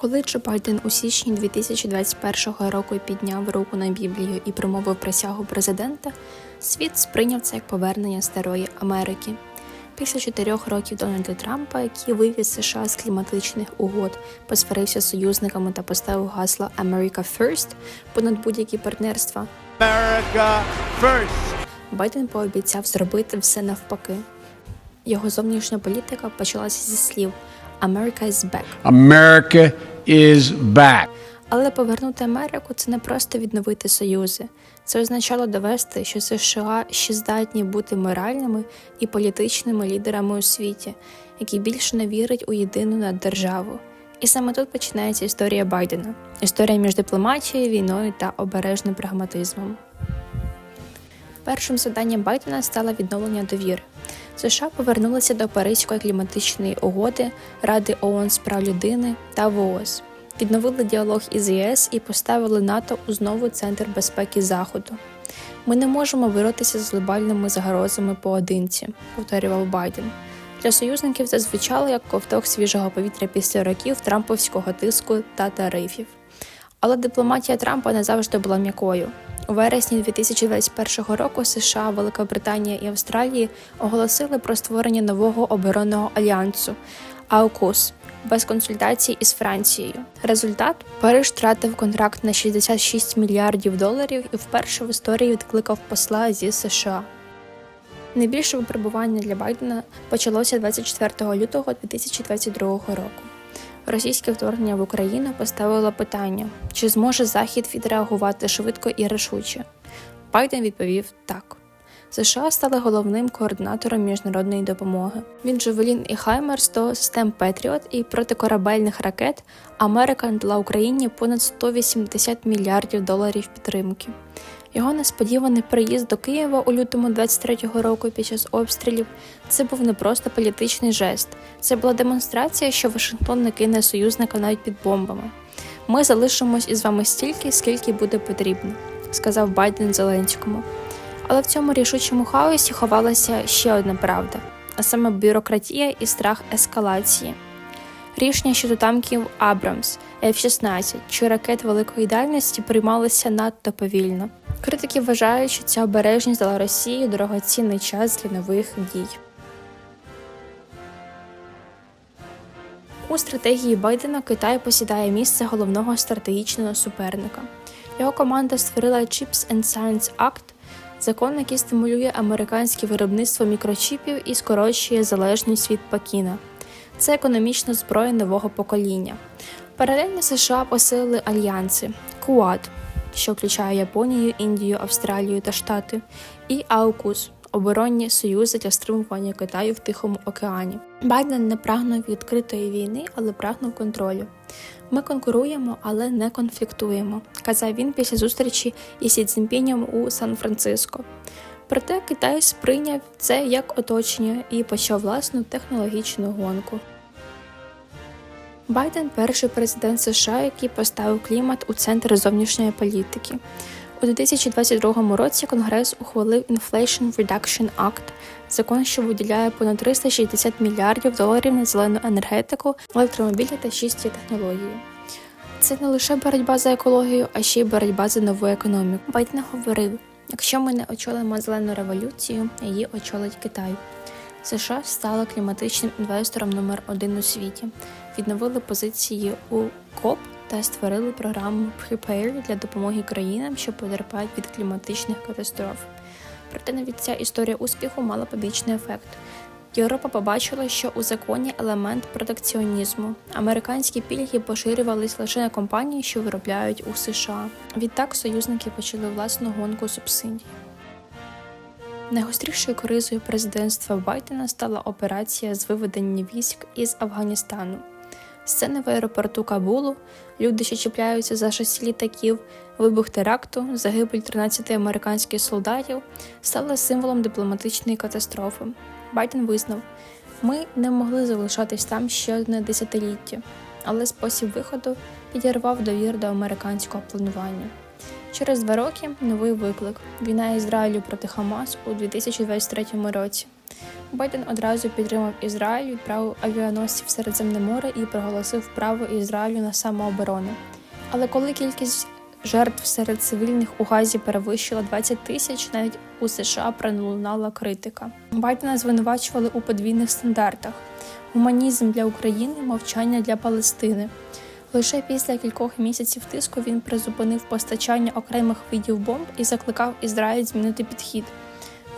Коли Джо Байден у січні 2021 року підняв руку на Біблію і промовив присягу президента, світ сприйняв це як повернення старої Америки. Після чотирьох років Дональда Трампа, який вивіз США з кліматичних угод, посварився з союзниками та поставив гасло America First понад будь-які партнерства, America first. Байден пообіцяв зробити все навпаки. Його зовнішня політика почалася зі слів America is back. America is back. Але повернути Америку це не просто відновити союзи. Це означало довести, що США ще здатні бути моральними і політичними лідерами у світі, які більше не вірять у єдину наддержаву. І саме тут починається історія Байдена історія між дипломатією, війною та обережним прагматизмом. Першим завданням Байдена стало відновлення довіри. США повернулися до Паризької кліматичної угоди Ради ООН з прав людини та ВООЗ, відновили діалог із ЄС і поставили НАТО у знову центр безпеки Заходу. Ми не можемо боротися з глобальними загрозами поодинці, повторював Байден. Для союзників це звучало як ковток свіжого повітря після років трамповського тиску та тарифів. Але дипломатія Трампа не завжди була м'якою. У вересні 2021 року США, Велика Британія і Австралії оголосили про створення нового оборонного альянсу АУКУС без консультацій із Францією. Результат Париж втратив контракт на 66 мільярдів доларів і вперше в історії відкликав посла зі США. Найбільше випробування для Байдена почалося 24 лютого 2022 року. Російське вторгнення в Україну поставило питання, чи зможе Захід відреагувати швидко і рішуче. Байден відповів так. США стали головним координатором міжнародної допомоги. Від Джевелін і Хаймерс до систем Петріот і протикорабельних ракет Америка надала Україні понад 180 мільярдів доларів підтримки. Його несподіваний приїзд до Києва у лютому 23-го року під час обстрілів це був не просто політичний жест, це була демонстрація, що Вашингтон не кине союзника навіть під бомбами. Ми залишимось із вами стільки, скільки буде потрібно, сказав Байден Зеленському. Але в цьому рішучому хаосі ховалася ще одна правда, а саме бюрократія і страх ескалації. Рішення щодо танків Абрамс, F-16 чи ракет великої дальності приймалися надто повільно. Критики вважають, що ця обережність дала Росії дорогоцінний час для нових дій. У стратегії Байдена Китай посідає місце головного стратегічного суперника. Його команда створила Chips and Science Act, закон, який стимулює американське виробництво мікрочіпів і скорочує залежність від Пекіна. Це економічна зброя нового покоління. Паралельно США посилили альянси КУАД, що включає Японію, Індію, Австралію та Штати, і АУКУС оборонні союзи для стримування Китаю в Тихому океані. Байден не прагнув відкритої війни, але прагнув контролю. Ми конкуруємо, але не конфліктуємо, казав він після зустрічі із Сі Цзіньпінем у Сан-Франциско. Проте Китай сприйняв це як оточення і почав власну технологічну гонку. Байден перший президент США, який поставив клімат у центр зовнішньої політики. У 2022 році Конгрес ухвалив Inflation Reduction Act, закон, що виділяє понад 360 мільярдів доларів на зелену енергетику, електромобілі та чисті технології. Це не лише боротьба за екологію, а ще й боротьба за нову економіку. Байден говорив: якщо ми не очолимо зелену революцію, її очолить Китай. США стали кліматичним інвестором номер один у світі, відновили позиції у КОП та створили програму Prepare для допомоги країнам, що потерпають від кліматичних катастроф. Проте навіть ця історія успіху мала побічний ефект. Європа побачила, що у законі елемент протекціонізму. Американські пільги поширювались лише на компанії, що виробляють у США. Відтак союзники почали власну гонку субсидій. Найгострішою кризою президентства Байдена стала операція з виведення військ із Афганістану. Сцени в аеропорту Кабулу, люди, що чіпляються за шасі літаків, вибух теракту, загибель 13 американських солдатів стали символом дипломатичної катастрофи. Байден визнав, ми не могли залишатись там ще одне десятиліття, але спосіб виходу підірвав довір до американського планування. Через два роки новий виклик війна Ізраїлю проти Хамас у 2023 році. Байден одразу підтримав Ізраїль, відправив авіаносців Середземне море і проголосив право Ізраїлю на самооборону. Але коли кількість жертв серед цивільних у Газі перевищила 20 тисяч, навіть у США пролунала критика. Байдена звинувачували у подвійних стандартах: гуманізм для України, мовчання для Палестини. Лише після кількох місяців тиску він призупинив постачання окремих видів бомб і закликав Ізраїль змінити підхід.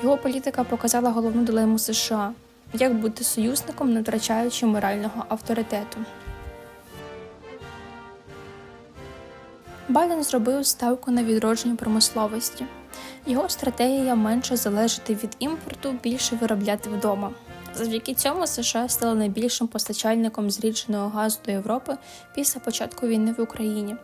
Його політика показала головну дилему США як бути союзником, не втрачаючи морального авторитету. Байден зробив ставку на відродження промисловості. Його стратегія менше залежати від імпорту, більше виробляти вдома. Завдяки цьому США стали найбільшим постачальником зрідженого газу до Європи після початку війни в Україні.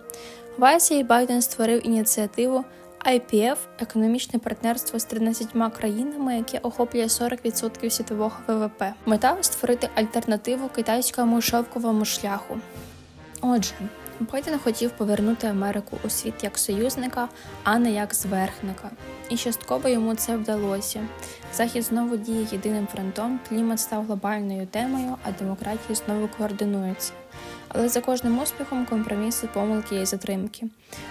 В Азії Байден створив ініціативу IPF – економічне партнерство з 13 країнами, яке охоплює 40% світового ВВП. Мета створити альтернативу китайському шовковому шляху. Отже, Байден хотів повернути Америку у світ як союзника, а не як зверхника. І частково йому це вдалося. Захід знову діє єдиним фронтом, клімат став глобальною темою, а демократії знову координуються. Але за кожним успіхом компроміси, помилки і затримки.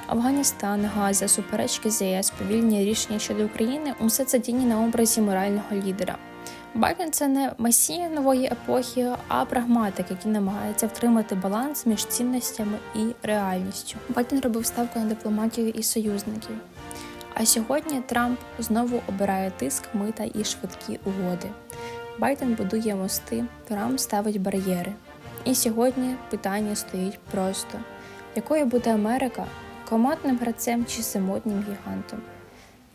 Афганістан, Газа, суперечки з ЄС, повільні рішення щодо України усе це тіні на образі морального лідера. Байден це не месія нової епохи, а прагматик, який намагається втримати баланс між цінностями і реальністю. Байден робив ставку на дипломатію і союзників. А сьогодні Трамп знову обирає тиск, мита і швидкі угоди. Байден будує мости, Трамп ставить бар'єри. І сьогодні питання стоїть просто: якою буде Америка командним гравцем чи самотнім гігантом?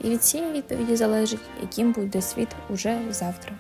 І від цієї відповіді залежить, яким буде світ уже завтра.